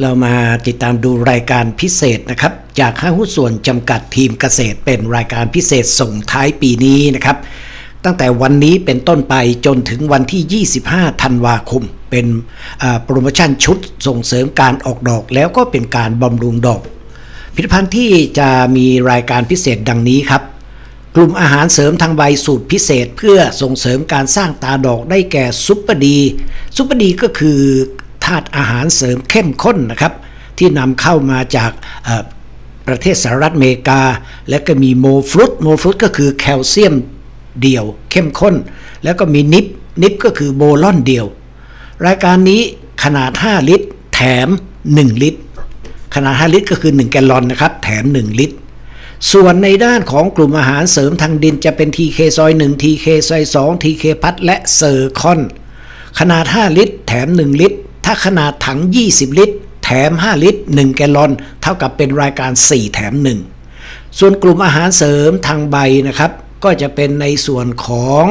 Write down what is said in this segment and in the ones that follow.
เรามาติดตามดูรายการพิเศษนะครับ จากห้างหุ้นส่วนจำกัดทีมเกษตร เป็นรายการพิเศษส่งท้ายปีนี้นะครับ ตั้งแต่วันนี้เป็นต้นไปจนถึงวันที่ 25 ธันวาคม เป็นโปรโมชั่นชุดส่งเสริมการออกดอกแล้วก็เป็นการบำรุงดอกผลิตภัณฑ์ที่จะมีรายการพิเศษดังนี้ครับ กลุ่มอาหารเสริมทางใบสูตรพิเศษ เพื่อส่งเสริมการสร้างตาดอกได้แก่ซุปเปอร์ดีซุปเปอร์ดีก็คือาตุอาหารเสริมเข้มข้นนะครับที่นำเข้ามาจากประเทศสหรัฐอเมริกา และก็มีโมฟรุตโมฟรุตก็คือแคลเซียมเดี่ยวเข้มข้น แล้วก็มีนิปนิปก็คือโบลอนเดี่ยว รายการนี้ขนาด 5 ลิตร แถม 1 ลิตร ขนาด 5 ลิตรก็คือ 1 แกลลอนนะครับ แถม 1 ลิตร ส่วนในด้านของกลุ่มอาหารเสริมทางดินจะเป็น TK ซอย1 TK ซอย2 TK พัดและเซอร์คอน ขนาด 5 ลิตร แถม 1 ลิตร ถ้าขนาดถัง 20 ลิตร แถม 5 ลิตร 1 แกลลอน เท่ากับเป็นรายการ 4 แถม 1 ส่วนกลุ่มอาหารเสริมทางใบนะครับ ก็จะเป็นในส่วนของ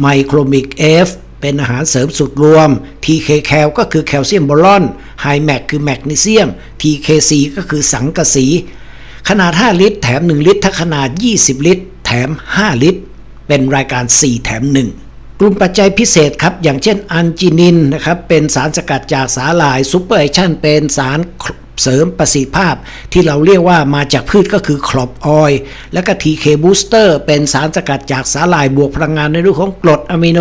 ไมโครมิก F เป็นอาหารเสริมสุดรวม TK แคลก็คือแคลเซียมบอลอนไฮแมกคือแมกนีเซียม TKC ก็คือสังกะสี ขนาด 5 ลิตร แถม 1 ลิตร ถ้าขนาด 20 ลิตร แถม 5 ลิตร เป็นรายการ 4 แถม 1 กลุ่มปัจจัยพิเศษครับ อย่างเช่นอันจินินนะครับเป็นสารสกัดจากสาหร่ายซูเปอร์ไอชั่นเป็นสารเสริมประสิทธิภาพ ที่เราเรียกว่ามาจากพืชก็คือครอบออยล์และก็ TK Booster เป็นสารสกัดจากสาหร่ายบวกพลังงานในรูปของกรดอะมิโน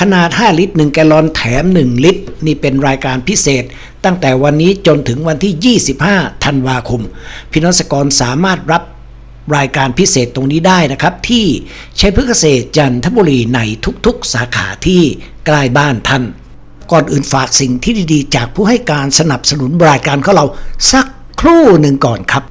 ขนาด 5 ลิตร 1 แกลลอนแถม 1 ลิตร นี่เป็นรายการพิเศษ ตั้งแต่วันนี้จนถึงวันที่ 25 ธันวาคมพี่น้องสกรสามารถรับ รายการพิเศษตรงนี้ได้นะครับ ที่ชัยพฤกษเกษตรจันทบุรีในทุกๆ สาขาที่ใกล้บ้านท่าน ก่อนอื่นฝากสิ่งที่ดีๆ จากผู้ให้การสนับสนุนรายการของเราสักครู่หนึ่งก่อนครับ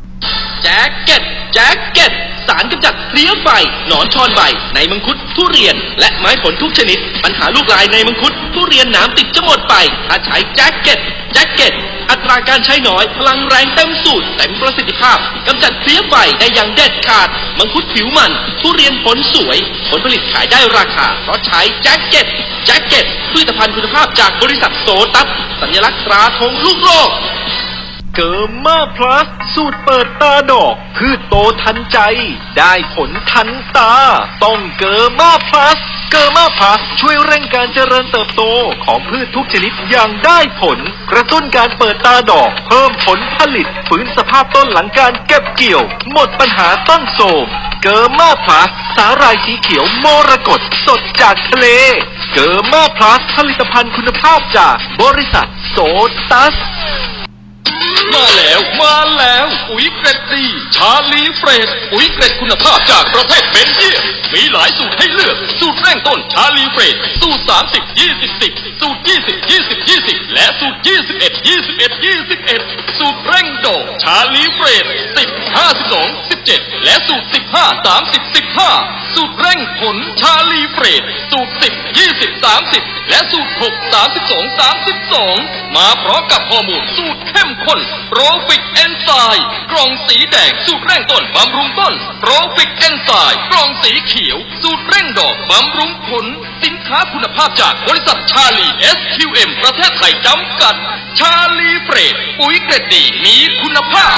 แจ็คเก็ตแจ็คเก็ตสารกำจัด เลี้ยไฟหนอนชอนใบ ในมังคุดทุเรียน และไม้ผลทุกชนิด ปัญหาลูกลายในมังคุดทุเรียนหนามติดจะหมดไป ถ้าใช้แจ็คเก็ตแจ็คเก็ตอัตราการใช้น้อย พลังแรงเต็มสูตรเต็มประสิทธิภาพกำจัดเพลี้ยไฟได้อย่างเด็ดขาด มังคุดผิวมัน ทุเรียนผลสวย ผลผลิตขายได้ราคา เพราะใช้แจ็คเก็ตแจ็คเก็ตผลิตภัณฑ์คุณภาพจากบริษัทโซตัสสัญลักษณ์ตราธงลูกโลก เกิร์มาพลัส สูตรเปิดตาดอก พืชโตทันใจ ได้ผลทันตา ต้องเกิร์มาพลัส เกิร์มาพลัส ช่วยเร่งการเจริญเติบโตของพืชทุกชนิดอย่างได้ผล กระตุ้นการเปิดตาดอก เพิ่มผลผลิตฟื้นสภาพต้นหลังการเก็บเกี่ยว หมดปัญหาต้นโทรมเกิร์มาพลัส สาหร่ายสีเขียวมรกตสดจากทะเล เกิร์มาพลัส ผลิตภัณฑ์คุณภาพจากบริษัทโซตัส มาแล้วมาแล้วปุ๋ยเกรดดี ชาลีเฟรดปุ๋ยเกรดคุณภาพจากประเทศเบนเยียมมีหลายสูตรให้เลือก สูตรเร่งต้นชาลีเฟรดสูตร 30 20 10 สูตร 20 20 20 และสูตร 21 21 21สูตร เร่งดอกชาลีเฟรช10 52 17และสูตร15 30 15สูตรเร่งผลชาลีเฟรชสูตร10 20 30และสูตร6 32 32มาพร้อมกับฮอร์โมนสูตรเข้มข้นโปรฟิกเอนไซม์กล่องสีแดงสูตรเร่งต้นบำรุงต้นโปรฟิกเอนไซม์กล่องสีเขียว สูตรเร่งดอกบำรุงผลสิน ค้าคุณภาพจากบริษัทชาลี SQM ประเทศไทยจำกัด ชาลีเฟรดปุ๋ยเกรดดีมีคุณภาพ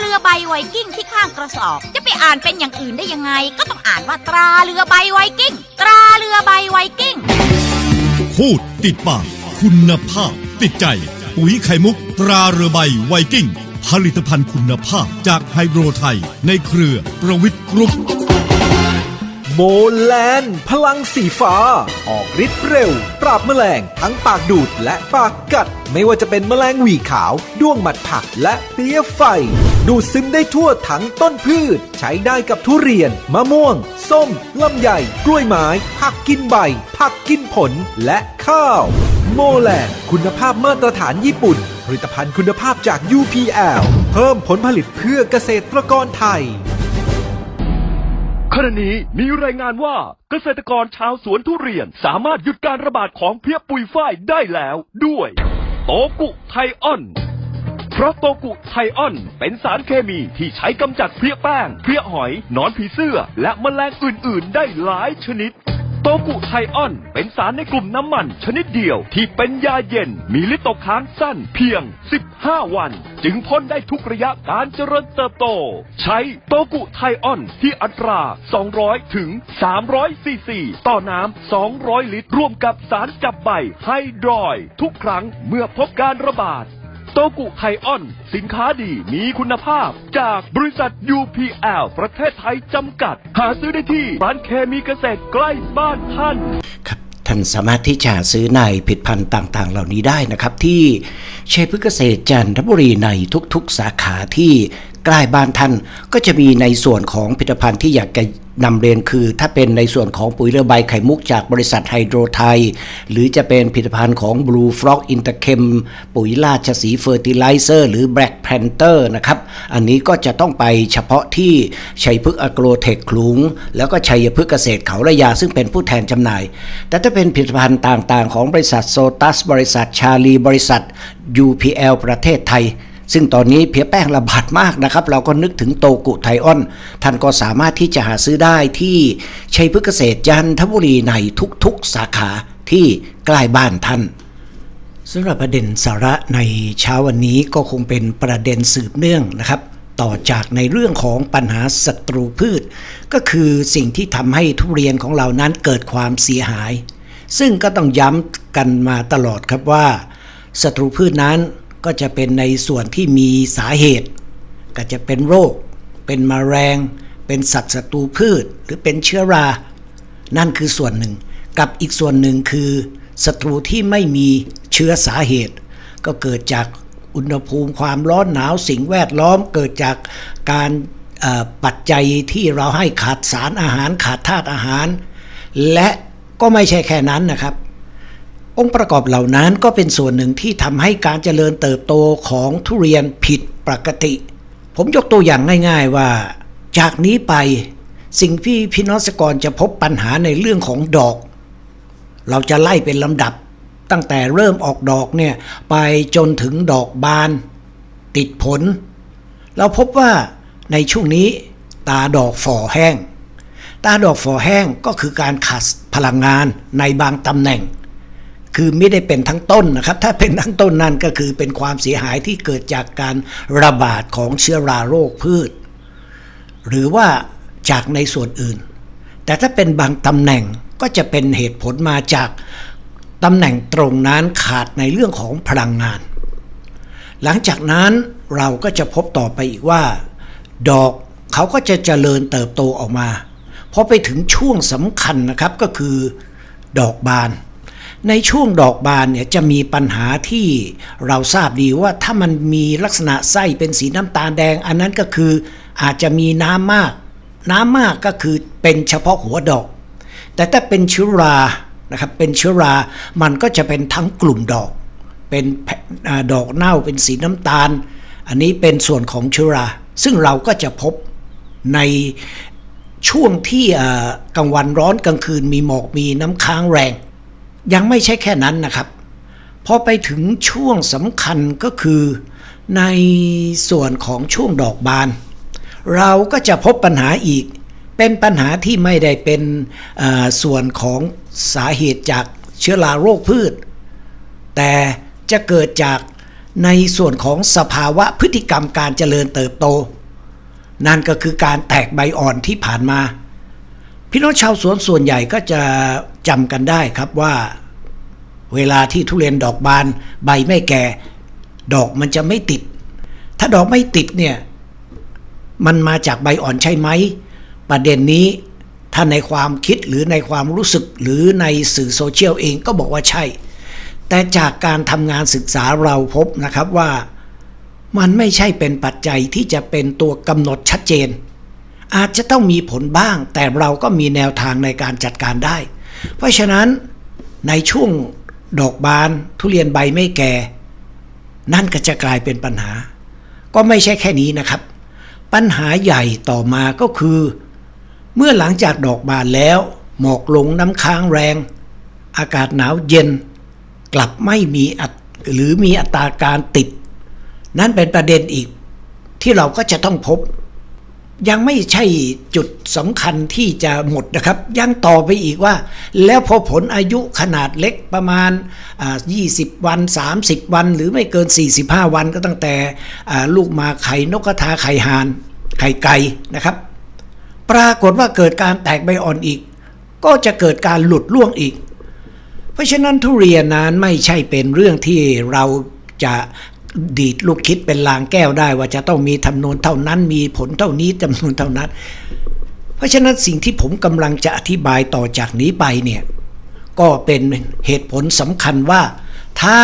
เรือใบไวกิ้งที่ข้างกระสอบ จะไปอ่านเป็นอย่างอื่นได้ยังไง ก็ต้องอ่านว่าตราเรือใบไวกิ้ง ตราเรือใบไวกิ้ง พูดติดปากคุณภาพ ติดใจ ปุ๋ยไข่มุก ตราเรือใบไวกิ้ง ผลิตภัณฑ์คุณภาพจากไฮโดรไทย ในเครือประวิทย์กรุ๊ปโมแลนพลังสีฟ้า ออกฤทธิ์เร็ว ปราบแมลง ทั้งปากดูดและปากกัด ไม่ว่าจะเป็นแมลงหวีขาว ด้วงหมัดผักและเพลี้ยไฟ ดูดซึมได้ทั่วทั้งต้นพืช ใช้ได้กับทุเรียน มะม่วง ส้มลำไย กล้วยไม้ผักกินใบ ผักกินผลและข้าว โมแลนคุณภาพมาตรฐานญี่ปุ่น ผลิตภัณฑ์คุณภาพจาก UPL เพิ่มผลผลิตเพื่อเกษตรกรไทยขณะนี้มีรายงานว่าเกษตรกรชาวสวนทุเรียนสามารถหยุดการระบาดของเพี้ยปุยฝ้ายได้แล้วด้วย โตกุไทออน เพราะโตกุไทออน เป็นสารเคมีที่ใช้กำจัดเพลี้ยแป้ง เพลี้ยหอย หนอนผีเสื้อ และแมลงอื่น ๆ ได้หลายชนิดโตกุไทออน เป็นสารในกลุ่มน้ำมันชนิดเดียวที่เป็นยาเย็น มีฤทธิ์ตกค้างสั้นเพียง 15 วัน จึงพ่นได้ทุกระยะการเจริญเติบโต ใช้โตกุไทออนที่อัตรา 200 ถึง 300 ซีซี ต่อน้ำ 200 ลิตร ร่วมกับสารจับใบไฮดรอย ทุกครั้งเมื่อพบการระบาด โตกุไทออน สินค้าดีมีคุณภาพ จากบริษัท UPL ประเทศไทยจำกัด หาซื้อได้ที่ร้านเคมีเกษตรใกล้บ้านท่านครับท่านสามารถที่จะซื้อในผลิตภัณฑ์ต่างๆ เหล่านี้ได้นะครับ ที่เชฟพืชเกษตรจันทบุรีในทุกๆสาขาที่ ใกล้บ้านท่าน ก็จะมีในส่วนของผลิตภัณฑ์ที่อยากจะนำเรียนคือ ถ้าเป็นในส่วนของปุ๋ยเรือใบไข่มุกจากบริษัทไฮโดรไทย หรือจะเป็นผลิตภัณฑ์ของ Blue Frog Interchem ปุ๋ยราชสีเฟอร์ติไลเซอร์หรือ Black Panther นะครับ อันนี้ก็จะต้องไปเฉพาะที่ชัยพฤกษ์อโกรเทคขลุง แล้วก็ชัยพฤกษ์เกษตรเขาระยาซึ่งเป็นผู้แทนจำหน่าย แต่ถ้าเป็นผลิตภัณฑ์ต่างๆ ของบริษัทโซตัสบริษัทชาลีบริษัท UPL ประเทศไทย ซึ่งตอนนี้เพียแป้งระบาดมากนะครับ เราก็นึกถึงโตกุไทออน ท่านก็สามารถที่จะหาซื้อได้ที่ชัยพฤกษเกษตรจันทบุรีในทุกๆสาขาที่ใกล้บ้านท่านสำหรับประเด็นสาระในเช้าวันนี้ก็คงเป็นประเด็นสืบเนื่องนะครับ ต่อจากในเรื่องของปัญหาศัตรูพืช ก็คือสิ่งที่ทำให้ทุเรียนของเรานั้นเกิดความเสียหาย ซึ่งก็ต้องย้ำกันมาตลอดครับว่าศัตรูพืชนั้น ก็จะเป็นในส่วนที่มีสาเหตุ ก็จะเป็นโรค เป็นมแมลง เป็นสัตว์ศัตรูพืช หรือเป็นเชื้อรา นั่นคือส่วนหนึ่ง กับอีกส่วนหนึ่งคือศัตรูที่ไม่มีเชื้อสาเหตุ ก็เกิดจากอุณหภูมิความร้อนหนาวสิ่งแวดล้อม เกิดจากการปัจจัยที่เราให้ขาดสารอาหารขาดธาตุอาหาร และก็ไม่ใช่แค่นั้นนะครับ องค์ประกอบเหล่านั้นก็เป็นส่วนหนึ่งที่ทำให้การเจริญเติบโตของทุเรียนผิดปกติ ผมยกตัวอย่างง่าย ๆว่า จากนี้ไปสิ่งที่พี่น้องเกษตรกรจะพบปัญหาในเรื่องของดอก เราจะไล่เป็นลำดับ ตั้งแต่เริ่มออกดอกเนี่ยไปจนถึงดอกบาน ติดผล เราพบว่าในช่วงนี้ตาดอกฝ่อแห้ง ตาดอกฝ่อแห้งก็คือการขาดพลังงานในบางตำแหน่ง คือไม่ได้เป็นทั้งต้นนะครับ ถ้าเป็นทั้งต้นนั่นก็คือเป็นความเสียหายที่เกิดจากการระบาดของเชื้อราโรคพืช หรือว่าจากในส่วนอื่น แต่ถ้าเป็นบางตำแหน่งก็จะเป็นเหตุผลมาจากตำแหน่งตรงนั้นขาดในเรื่องของพลังงาน หลังจากนั้นเราก็จะพบต่อไปอีกว่า ดอกเขาก็จะเจริญเติบโตออกมาพอไปถึงช่วงสำคัญนะครับก็คือ ดอกบาน ในช่วงดอกบานเนี่ยจะมีปัญหาที่เราทราบดีว่าถ้ามันมีลักษณะไส้เป็นสีน้ำตาลแดง อันนั้นก็คืออาจจะมีน้ำมาก น้ำมากก็คือเป็นเฉพาะหัวดอก แต่ถ้าเป็นเชื้อรานะครับเป็นเชื้อรา มันก็จะเป็นทั้งกลุ่มดอก เป็นดอกเน่าเป็นสีน้ำตาล อันนี้เป็นส่วนของเชื้อรา ซึ่งเราก็จะพบในช่วงที่กลางวันร้อนกลางคืนมีหมอกมีน้ำค้างแรง ยังไม่ใช่แค่นั้นนะครับพอไปถึงช่วงสำคัญก็คือในส่วนของช่วงดอกบาน เราก็จะพบปัญหาอีก เป็นปัญหาที่ไม่ได้เป็นส่วนของสาเหตุจากเชื้อราโรคพืช แต่จะเกิดจากในส่วนของสภาวะพฤติกรรมการเจริญเติบโต นั่นก็คือการแตกใบอ่อนที่ผ่านมา พี่น้องชาวสวนส่วนใหญ่ก็จะ จำกันได้ครับว่า เวลาที่ทุเรียนดอกบานใบไม่แก่ ดอกมันจะไม่ติด ถ้าดอกไม่ติดเนี่ย มันมาจากใบอ่อนใช่ไหม ประเด็นนี้ถ้าในความคิดหรือในความรู้สึกหรือในสื่อโซเชียลเองก็บอกว่าใช่ แต่จากการทำงานศึกษาเราพบนะครับว่ามันไม่ใช่เป็นปัจจัยที่จะเป็นตัวกำหนดชัดเจน อาจจะต้องมีผลบ้าง แต่เราก็มีแนวทางในการจัดการได้ เพราะฉะนั้นในช่วงดอกบานทุเรียนใบไม่แก่ นั่นก็จะกลายเป็นปัญหา ก็ไม่ใช่แค่นี้นะครับ ปัญหาใหญ่ต่อมาก็คือ เมื่อหลังจากดอกบานแล้ว หมอกลงน้ำค้างแรง อากาศหนาวเย็น กลับไม่มีอัตหรือมีอัตราการติด นั่นเป็นประเด็นอีกที่เราก็จะต้องพบ ยังไม่ใช่จุดสำคัญที่จะหมดนะครับ ยังต่อไปอีกว่า แล้วพอผลอายุขนาดเล็กประมาณ 20 วัน 30 วัน หรือไม่เกิน 45 วันก็ตั้งแต่ลูกมาไข่นกกระทาไข่หานไข่ไก่นะครับ ปรากฏว่าเกิดการแตกใบอ่อนอีก ก็จะเกิดการหลุดร่วงอีก เพราะฉะนั้นทุเรียนนั้นไม่ใช่เป็นเรื่องที่เราจะ ดีดลูกคิดเป็นลางแก้วได้ ว่าจะต้องมีจำนวนเท่านั้น มีผลเท่านี้จำนวนเท่านั้น เพราะฉะนั้นสิ่งที่ผมกำลังจะอธิบายต่อจากนี้ไปเนี่ยก็เป็นเหตุผลสำคัญว่า ถ้า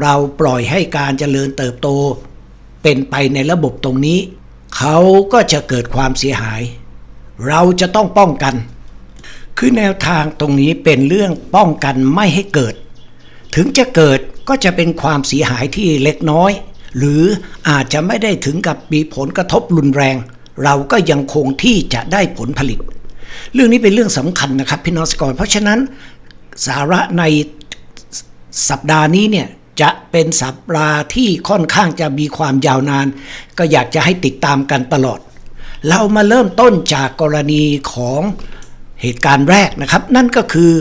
เราปล่อยให้การเจริญเติบโต เป็นไปในระบบตรงนี้ เขาก็จะเกิดความเสียหาย เราจะต้องป้องกัน คือแนวทางตรงนี้เป็นเรื่องป้องกันไม่ให้เกิด ถึงจะเกิดก็จะเป็นความเสียหายที่เล็กน้อย หรืออาจจะไม่ได้ถึงกับมีผลกระทบรุนแรง เราก็ยังคงที่จะได้ผลผลิต เรื่องนี้เป็นเรื่องสำคัญนะครับพี่น้องสกอร์เพราะฉะนั้นสาระในสัปดาห์นี้เนี่ยจะเป็นสัปดาห์ที่ค่อนข้างจะมีความยาวนาน ก็อยากจะให้ติดตามกันตลอด เรามาเริ่มต้นจากกรณีของเหตุการณ์แรกนะครับ นั่นก็คือ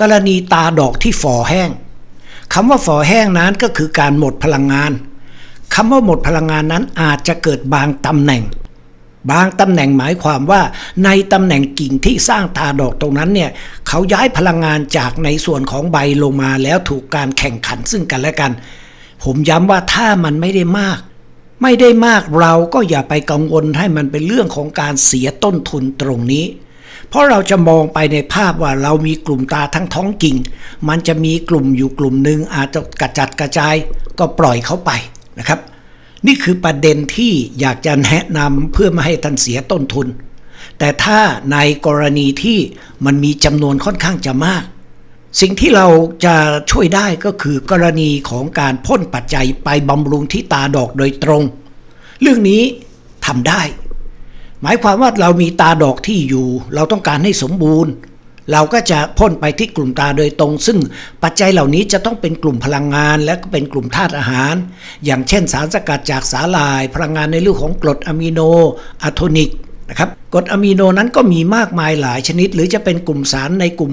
กรณีตาดอกที่ฝ่อแห้ง คำว่าฝ่อแห้งนั้นก็คือการหมดพลังงานคำว่าหมดพลังงานนั้นอาจจะเกิดบางตำแหน่ง บางตำแหน่งหมายความว่า ในตำแหน่งกิ่งที่สร้างตาดอกตรงนั้นเนี่ยเขาย้ายพลังงานจากในส่วนของใบลงมาแล้วถูกการแข่งขันซึ่งกันและกัน ผมย้ำว่าถ้ามันไม่ได้มากไม่ได้มากเราก็อย่าไปกังวลให้มันเป็นเรื่องของการเสียต้นทุนตรงนี้ เพราะเราจะมองไปในภาพว่าเรามีกลุ่มตาทั้งท้องกิ่ง มันจะมีกลุ่มอยู่กลุ่มหนึ่งอาจจะกระจัดกระจายก็ปล่อยเขาไปนะครับ นี่คือประเด็นที่อยากจะแนะนำเพื่อไม่ให้ท่านเสียต้นทุน แต่ถ้าในกรณีที่มันมีจำนวนค่อนข้างจะมาก สิ่งที่เราจะช่วยได้ก็คือกรณีของการพ่นปัจจัยไปบำรุงที่ตาดอกโดยตรง เรื่องนี้ทำได้ หมายความว่าเรามีตาดอกที่อยู่ เราต้องการให้สมบูรณ์ เราก็จะพ่นไปที่กลุ่มตาโดยตรง ซึ่งปัจจัยเหล่านี้จะต้องเป็นกลุ่มพลังงานและก็เป็นกลุ่มธาตุอาหาร อย่างเช่นสารสกัดจากสาหร่าย พลังงานในเรื่องของกรดอะมิโนอะโทนิกนะครับกรดอะมิโนนั้นก็มีมากมายหลายชนิด หรือจะเป็นกลุ่มสารในกลุ่ม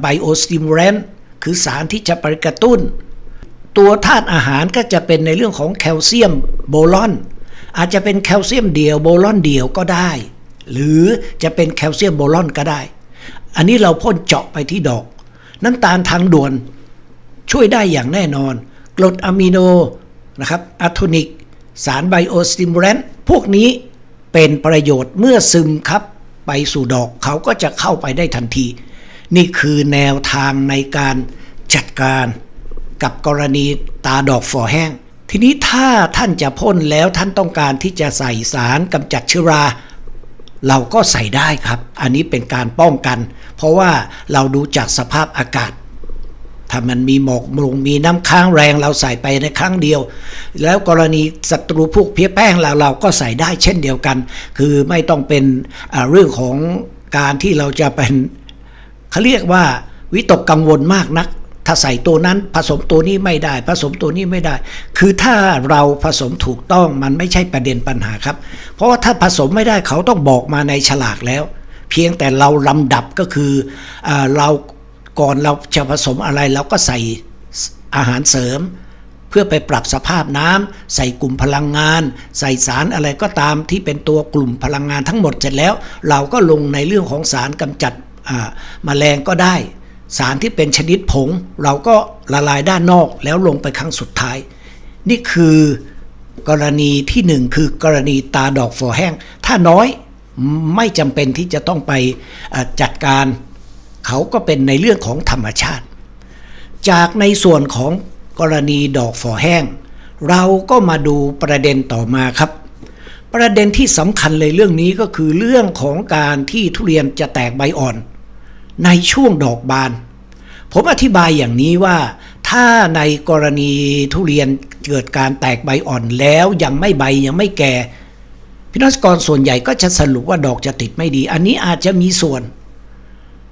ไบโอสติมูแรนคือสารที่จะไปกระตุ้น ตัวธาตุอาหารก็จะเป็นในเรื่องของแคลเซียมโบลอน อาจจะเป็นแคลเซียมเดียวโบลอนเดียวก็ได้ หรือจะเป็นแคลเซียมโบลอนก็ได้ อันนี้เราพ่นเจาะไปที่ดอก น้ำตาลทางด่วนช่วยได้อย่างแน่นอน กรดอะมิโนนะครับอะโทนิก สารไบโอสติมูแรนต์พวกนี้เป็นประโยชน์เมื่อซึมครับไปสู่ดอกเขาก็จะเข้าไปได้ทันที นี่คือแนวทางในการจัดการกับกรณีตาดอกฝ่อแห้ง ทีนี้ถ้าท่านจะพ่นแล้วท่านต้องการที่จะใส่สารกำจัดเชื้อรา เราก็ใส่ได้ครับ อันนี้เป็นการป้องกัน เพราะว่าเราดูจากสภาพอากาศ ถ้ามันมีหมอกมลงมีน้ำค้างแรงเราใส่ไปในครั้งเดียว แล้วกรณีศัตรูพวกเพี้ยแป้งเราเราก็ใส่ได้เช่นเดียวกัน คือไม่ต้องเป็นเรื่องของการที่เราจะเป็นเขาเรียกว่าวิตกกังวลมากนัก ถ้าใส่ตัวนั้นผสมตัวนี้ไม่ได้ ผสมตัวนี้ไม่ได้ คือถ้าเราผสมถูกต้องมันไม่ใช่ประเด็นปัญหาครับ เพราะว่าถ้าผสมไม่ได้เขาต้องบอกมาในฉลากแล้ว เพียงแต่เราลำดับก็คืออเราก่อนเราจะผสมอะไรเราก็ใส่อาหารเสริม เพื่อไปปรับสภาพน้ำใส่กลุ่มพลังงาน ใส่สารอะไรก็ตามที่เป็นตัวกลุ่มพลังงานทั้งหมดเสร็จแล้ว เราก็ลงในเรื่องของสารกำจัดแมลงก็ได้ สารที่เป็นชนิดผง เราก็ละลายด้านนอกแล้วลงไปครั้งสุดท้าย นี่คือกรณีที่หนึ่งคือกรณีตาดอกฟอแห้ง ถ้าน้อยไม่จำเป็นที่จะต้องไปจัดการ เขาก็เป็นในเรื่องของธรรมชาติ จากในส่วนของกรณีดอกฝอแห้ง เราก็มาดูประเด็นต่อมาครับ ประเด็นที่สำคัญเลยเรื่องนี้ก็คือเรื่องของการที่ทุเรียนจะแตกใบอ่อน ในช่วงดอกบาน ผมอธิบายอย่างนี้ว่า ถ้าในกรณีทุเรียนเกิดการแตกใบอ่อนแล้วยังไม่ใบยังไม่แก่พี่น้องเกษตรกรส่วนใหญ่ก็จะสรุปว่าดอกจะติดไม่ดี อันนี้อาจจะมีส่วน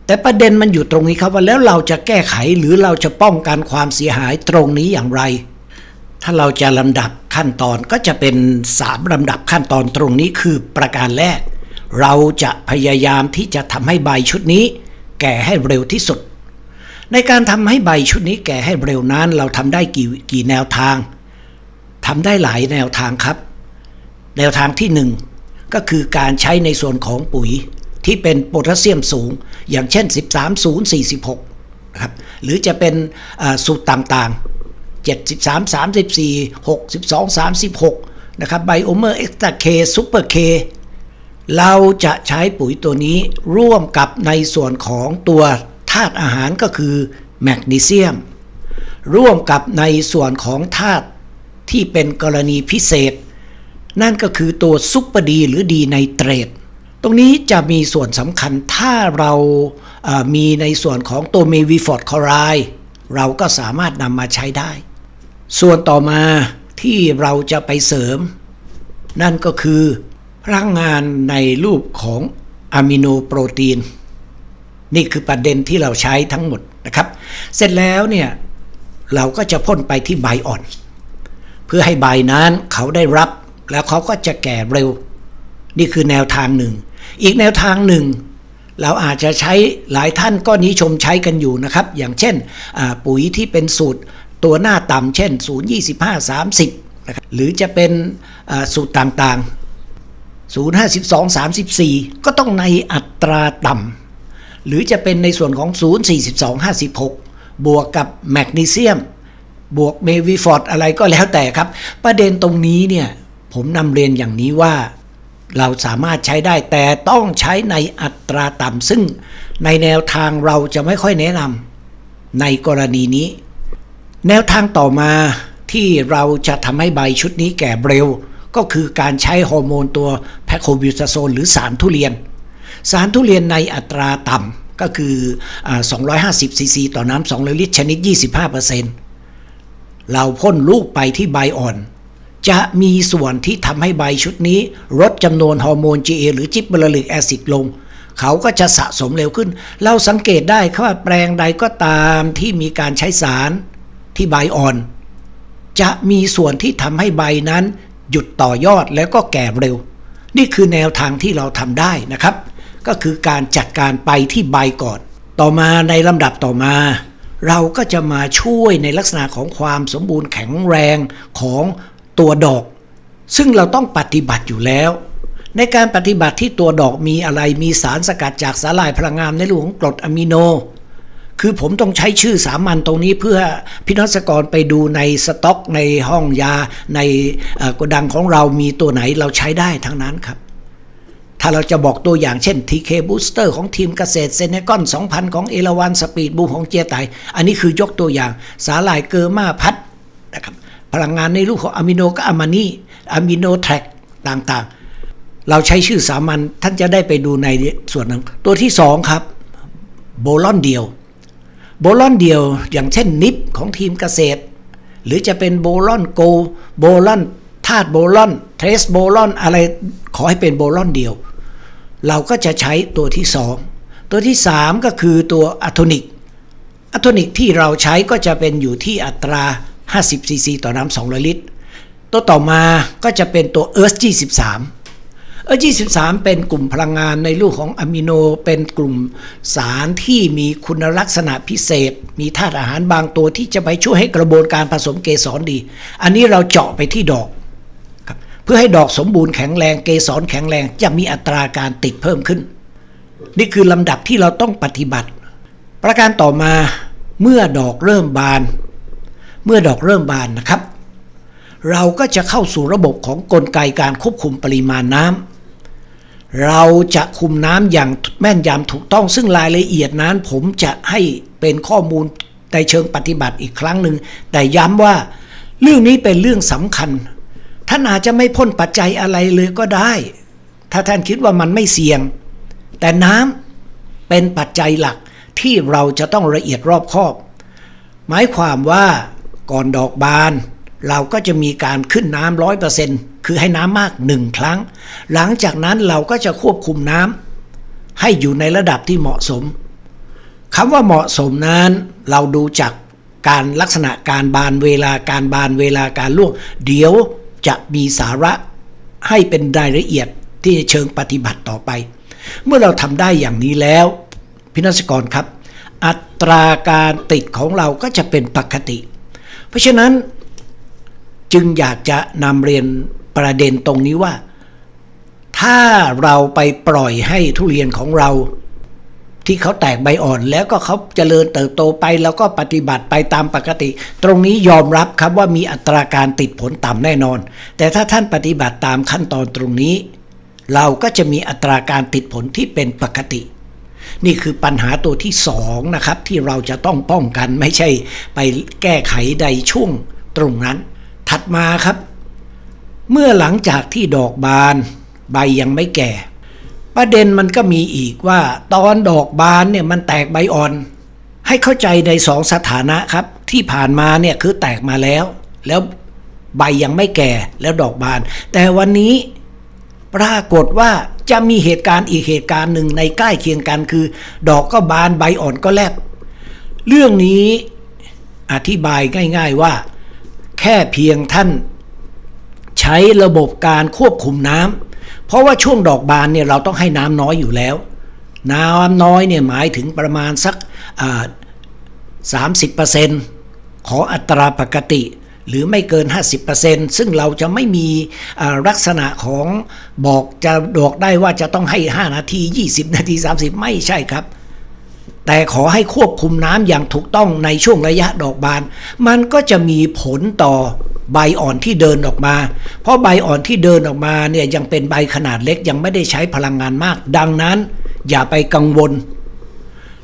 แต่ประเด็นมันอยู่ตรงนี้ครับว่าแล้วเราจะแก้ไขหรือเราจะป้องกันความเสียหายตรงนี้อย่างไร ถ้าเราจะลำดับขั้นตอนก็จะเป็นสามลำดับขั้นตอนตรงนี้คือประการแรก เราจะพยายามที่จะทำให้ใบชุดนี้ แก่ให้เร็วที่สุด ในการทำให้ใบชุดนี้แก่ให้เร็วนั้น เราทำได้กี่กี่แนวทางทำได้หลายแนวทางครับ แนวทางที่หนึ่งก็คือการใช้ในส่วนของปุ๋ยที่เป็นโพแทสเซียมสูง อย่างเช่น 13046นะครับหรือจะเป็นสูตรต่างๆ 73 34 62 36นะครับไบโอเมอร์เอ็กซ์ตาเคซูเปอร์เค เราจะใช้ปุ๋ยตัวนี้ร่วมกับในส่วนของตัวธาตุอาหารก็คือแมกนีเซียม ร่วมกับในส่วนของธาตุที่เป็นกรณีพิเศษ นั่นก็คือตัวซุปเปอร์ดีหรือดีไนเตรตตรงนี้จะมีส่วนสำคัญถ้าเรามีในส่วนของตัวเมวิฟอร์ดคอไรด์เราก็สามารถนำมาใช้ได้ ส่วนต่อมาที่เราจะไปเสริม นั่นก็คือ พลังงานในรูปของอะมิโนโปรตีน นี่คือประเด็นที่เราใช้ทั้งหมดนะครับ เสร็จแล้วเนี่ยเราก็จะพ่นไปที่ใบอ่อน เพื่อให้ใบนั้นเขาได้รับแล้วเขาก็จะแก่เร็ว นี่คือแนวทางหนึ่ง อีกแนวทางหนึ่ง เราอาจจะใช้หลายท่านก็นิชมใช้กันอยู่นะครับ อย่างเช่นปุ๋ยที่เป็นสูตรตัวหน้าต่ำเช่น 0 25 30นะครับหรือจะเป็นสูตรต่างๆ 0 52 34 ก็ต้องในอัตราต่ำหรือจะเป็นในส่วนของ 0 42 56 บวกกับแมกนีเซียม บวกเมวิฟอร์ดอะไรก็แล้วแต่ครับ ประเด็นตรงนี้เนี่ยผมนำเรียนอย่างนี้ว่าเราสามารถใช้ได้แต่ต้องใช้ในอัตราต่ำซึ่งในแนวทางเราจะไม่ค่อยแนะนำในกรณีนี้ แนวทางต่อมาที่เราจะทำให้ใบชุดนี้แก่เร็ว ก็คือการใช้ฮอร์โมนตัวแพคโคบิวตาโซนหรือสารทุเรียน สารทุเรียนในอัตราต่ำก็คืออ250 ซีซีต่อน้ำ2ลิตรชนิด 25%เราพ่นลูกไปที่ใบอ่อน จะมีส่วนที่ทำให้ใบชุดนี้ ลดจำนวนฮอร์โมน GA หรือจิบเบลลิกแอซิดลงเขาก็จะสะสมเร็วขึ้น เราสังเกตได้ครับว่าแปลงใดก็ตามที่มีการใช้สารที่ใบอ่อน จะมีส่วนที่ทำให้ใบนั้น หยุดต่อยอดแล้วก็แก่เร็ว นี่คือแนวทางที่เราทำได้นะครับ ก็คือการจัดการไปที่ใบก่อน ต่อมาในลำดับต่อมา เราก็จะมาช่วยในลักษณะของความสมบูรณ์แข็งแรงของตัวดอก ซึ่งเราต้องปฏิบัติอยู่แล้ว ในการปฏิบัติที่ตัวดอกมีอะไรมีสารสกัดจากสาหร่ายพลังงานในรูปของกรดอะมิโน คือผมต้องใช้ชื่อสามัญตรงนี้เพื่อพี่น้องเกษตรกรไปดูในสต็อกในห้องยาในเอ่อโกดังของเรามีตัวไหนเราใช้ได้ทั้งนั้นครับ ถ้าเราจะบอกตัวอย่างเช่น TK Booster ของทีมเกษตรเซเนกอน 2,000 ของเอราวันสปีดบูของเจียไต อันนี้คือยกตัวอย่าง สาหร่ายเกอร์มาพัดนะครับพลังงานในรูปของอะมิโนก็อะมานีอะมิโนแทร็กต่างๆ เราใช้ชื่อสามัญท่านจะได้ไปดูในส่วนนั้นตัวที่สองครับ โบลอนเดียว โบลอนเดียวอย่างเช่นนิปของทีมเกษตร หรือจะเป็นโบลอนโก โบลอนธาตุโบลอนเทรสโบลอนอะไรขอให้เป็นโบลอนเดียว เราก็จะใช้ตัวที่สองตัวที่สามก็คือตัวอะโทนิกอะโทนิกที่เราใช้ก็จะเป็นอยู่ที่อัตรา 50ซีซีต่อน้ำ200 ลิตร ตัวต่อมาก็จะเป็นตัวเอิร์ธ23 เออ23 เป็นกลุ่มพลังงานในรูปของอะมิโนเป็นกลุ่มสารที่มีคุณลักษณะพิเศษ มีธาตุอาหารบางตัวที่จะไปช่วยให้กระบวนการผสมเกสรดี อันนี้เราเจาะไปที่ดอกครับเพื่อให้ดอกสมบูรณ์แข็งแรงเกสรแข็งแรงจะมีอัตราการติดเพิ่มขึ้น นี่คือลำดับที่เราต้องปฏิบัติ ประการต่อมาเมื่อดอกเริ่มบาน เมื่อดอกเริ่มบานนะครับเราก็จะเข้าสู่ระบบของกลไกการควบคุมปริมาณน้ำ เราจะคุมน้ำอย่างแม่นยำถูกต้องซึ่งรายละเอียดนั้น ผมจะให้เป็นข้อมูลในเชิงปฏิบัติอีกครั้งหนึ่ง แต่ย้ำว่าเรื่องนี้เป็นเรื่องสำคัญ ท่านอาจจะไม่พ่นปัจจัยอะไรเลยก็ได้ ถ้าท่านคิดว่ามันไม่เสี่ยง แต่น้ำเป็นปัจจัยหลักที่เราจะต้องละเอียดรอบคอบ หมายความว่าก่อนดอกบาน เราก็จะมีการขึ้นน้ำร้อยเปอร์เซ็น คือให้น้ำมากหนึ่งครั้ง หลังจากนั้นเราก็จะควบคุมน้ำให้อยู่ในระดับที่เหมาะสมคำว่าเหมาะสมนั้น เราดูจากการลักษณะการบานเวลาการบานเวลาการล่วง เดี๋ยวจะมีสาระให้เป็นรายละเอียดที่เชิงปฏิบัติต่อไป เมื่อเราทำได้อย่างนี้แล้วพินักกรครับ อัตราการติดของเราก็จะเป็นปกติ เพราะฉะนั้นจึงอยากจะนำเรียน ประเด็นตรงนี้ว่า ถ้าเราไปปล่อยให้ทุเรียนของเรา ที่เขาแตกใบอ่อนแล้วก็เขาเจริญเติบโตไป แล้วก็ปฏิบัติไปตามปกติ ตรงนี้ยอมรับครับว่ามีอัตราการติดผลต่ำแน่นอน แต่ถ้าท่านปฏิบัติตามขั้นตอนตรงนี้ เราก็จะมีอัตราการติดผลที่เป็นปกตินี่คือปัญหาตัวที่สองนะครับ ที่เราจะต้องป้องกันไม่ใช่ไปแก้ไขใดช่วงตรงนั้น ถัดมาครับ เมื่อหลังจากที่ดอกบานใบยังไม่แก่ ประเด็นมันก็มีอีกว่า ตอนดอกบานเนี่ยมันแตกใบอ่อน ให้เข้าใจในสองสถานะครับ ที่ผ่านมาเนี่ยคือแตกมาแล้ว แล้วใบยังไม่แก่แล้วดอกบาน แต่วันนี้ปรากฏว่าจะมีเหตุการณ์อีกเหตุการณ์หนึ่งในใกล้เคียงกันคือ ดอกก็บานใบอ่อนก็แลบ เรื่องนี้อธิบายง่าย ๆว่า แค่เพียงท่าน ใช้ระบบการควบคุมน้ำเพราะว่าช่วงดอกบานเนี่ยเราต้องให้น้ำน้อยอยู่แล้ว น้ำน้อยเนี่ยหมายถึงประมาณสักสามสิบเปอร์เซ็นต์ของอัตราปกติ หรือไม่เกิน 50%ซึ่งเราจะไม่มีลักษณะของบอกจะบอกได้ว่าจะต้องให้ 5 นาที 20 นาที 30 ไม่ใช่ครับ แต่ขอให้ควบคุมน้ำอย่างถูกต้องในช่วงระยะดอกบาน มันก็จะมีผลต่อ ใบอ่อนที่เดินออกมา เพราะใบอ่อนที่เดินออกมาเนี่ยยังเป็นใบขนาดเล็กยังไม่ได้ใช้พลังงานมาก ดังนั้น อย่าไปกังวล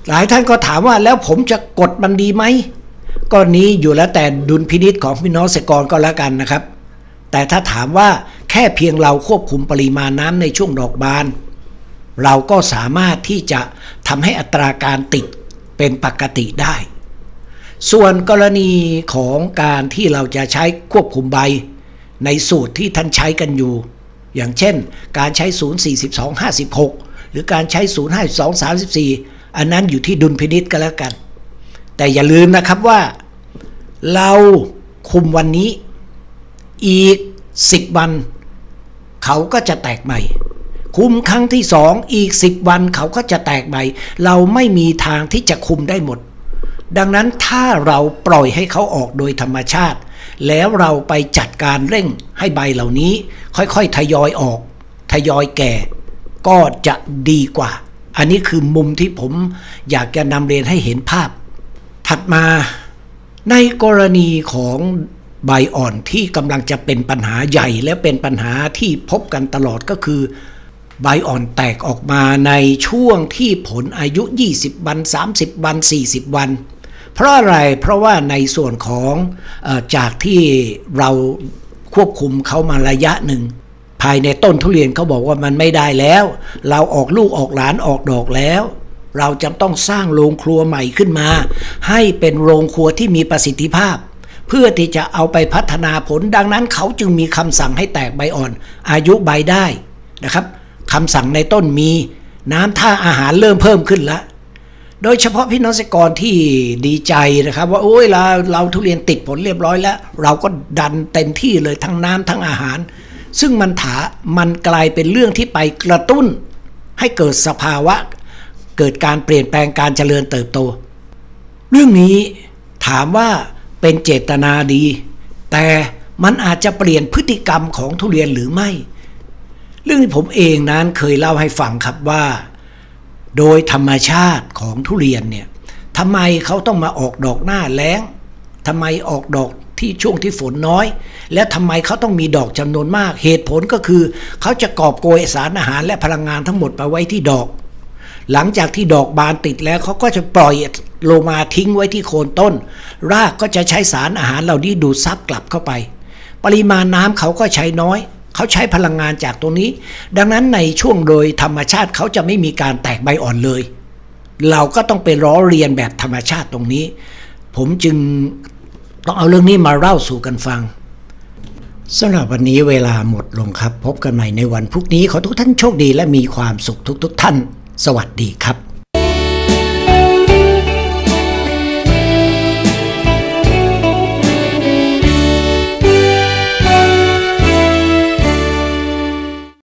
หลายท่านก็ถามว่าแล้วผมจะกดมันดีไหมก็นี้อยู่แล้วแต่ดุลพินิษของพี่น้องเกษตรกรก็แล้วกันนะครับ แต่ถ้าถามว่าแค่เพียงเราควบคุมปริมาณน้ำในช่วงดอกบาน เราก็สามารถที่จะทำให้อัตราการติดเป็นปกติได้ ส่วนกรณีของการที่เราจะใช้ควบคุมใบ ในสูตรที่ท่านใช้กันอยู่ อย่างเช่น การใช้ 0 42 56 หรือการใช้ 0 52 34 อันนั้นอยู่ที่ดุลพินิษก็แล้วกัน แต่อย่าลืมนะครับว่า เราคุมวันนี้ อีก 10 วัน เขาก็จะแตกใหม่คุมครั้งที่สองอีก 10 วันเขาก็จะแตกใหม่เราไม่มีทางที่จะคุมได้หมด ดังนั้นถ้าเราปล่อยให้เขาออกโดยธรรมชาติ แล้วเราไปจัดการเร่งให้ใบเหล่านี้ ค่อยๆ ทยอยออก ทยอยแก่ ก็จะดีกว่า อันนี้คือมุมที่ผมอยากจะนำเรียนให้เห็นภาพ ถัดมาในกรณีของใบอ่อนที่กำลังจะเป็นปัญหาใหญ่และเป็นปัญหาที่พบกันตลอดก็คือ ใบอ่อนแตกออกมาในช่วงที่ผลอายุ 20 วัน 30 วัน 40 วัน เพราะอะไรเพราะว่าในส่วนของอจากที่เราควบคุมเขามาระยะหนึ่ง ภายในต้นทุเรียนเขาบอกว่ามันไม่ได้แล้ว เราออกลูกออกหลานออกดอกแล้ว เราจำต้องสร้างโรงครัวใหม่ขึ้นมา ให้เป็นโรงครัวที่มีประสิทธิภาพ เพื่อที่จะเอาไปพัฒนาผลดังนั้นเขาจึงมีคำสั่งให้แตกใบอ่อน อายุใบได้นะครับคำสั่งในต้นมีน้ำท่าอาหารเริ่มเพิ่มขึ้นแล้ว โดยเฉพาะพี่น้องเกษตรกรที่ดีใจนะครับ ว่าโอ้ยเราเราทุเรียนติดผลเรียบร้อยแล้ว เราก็ดันเต็มที่เลยทั้งน้ำทั้งอาหาร ซึ่งมันถามันกลายเป็นเรื่องที่ไปกระตุ้น ให้เกิดสภาวะ เกิดการเปลี่ยนแปลงการเจริญเติบโต เรื่องนี้ถามว่าเป็นเจตนาดี แต่มันอาจจะเปลี่ยนพฤติกรรมของทุเรียนหรือไม่ เรื่องที่ผมเองนั้นเคยเล่าให้ฟังครับว่า โดยธรรมชาติของทุเรียนเนี่ยทำไมเขาต้องมาออกดอกหน้าแล้งทำไมออกดอกที่ช่วงที่ฝนน้อย และทำไมเขาต้องมีดอกจำนวนมาก เหตุผลก็คือ เขาจะกอบโกยสารอาหารและพลังงานทั้งหมดไปไว้ที่ดอก หลังจากที่ดอกบานติดแล้วเขาก็จะปล่อยโลมาทิ้งไว้ที่โคนต้น รากก็จะใช้สารอาหารเหล่านี้ดูดซับกลับเข้าไป ปริมาณน้ำเขาก็ใช้น้อย เขาใช้พลังงานจากตรงนี้ ดังนั้นในช่วงโดยธรรมชาติเขาจะไม่มีการแตกใบอ่อนเลย เราก็ต้องไปล้อเรียนแบบธรรมชาติตรงนี้ ผมจึงต้องเอาเรื่องนี้มาเล่าสู่กันฟังสำหรับวันนี้เวลาหมดลงครับ พบกันใหม่ในวันพรุ่งนี้ ขอทุกท่านโชคดีและมีความสุขทุกๆทท่าน สวัสดีครับ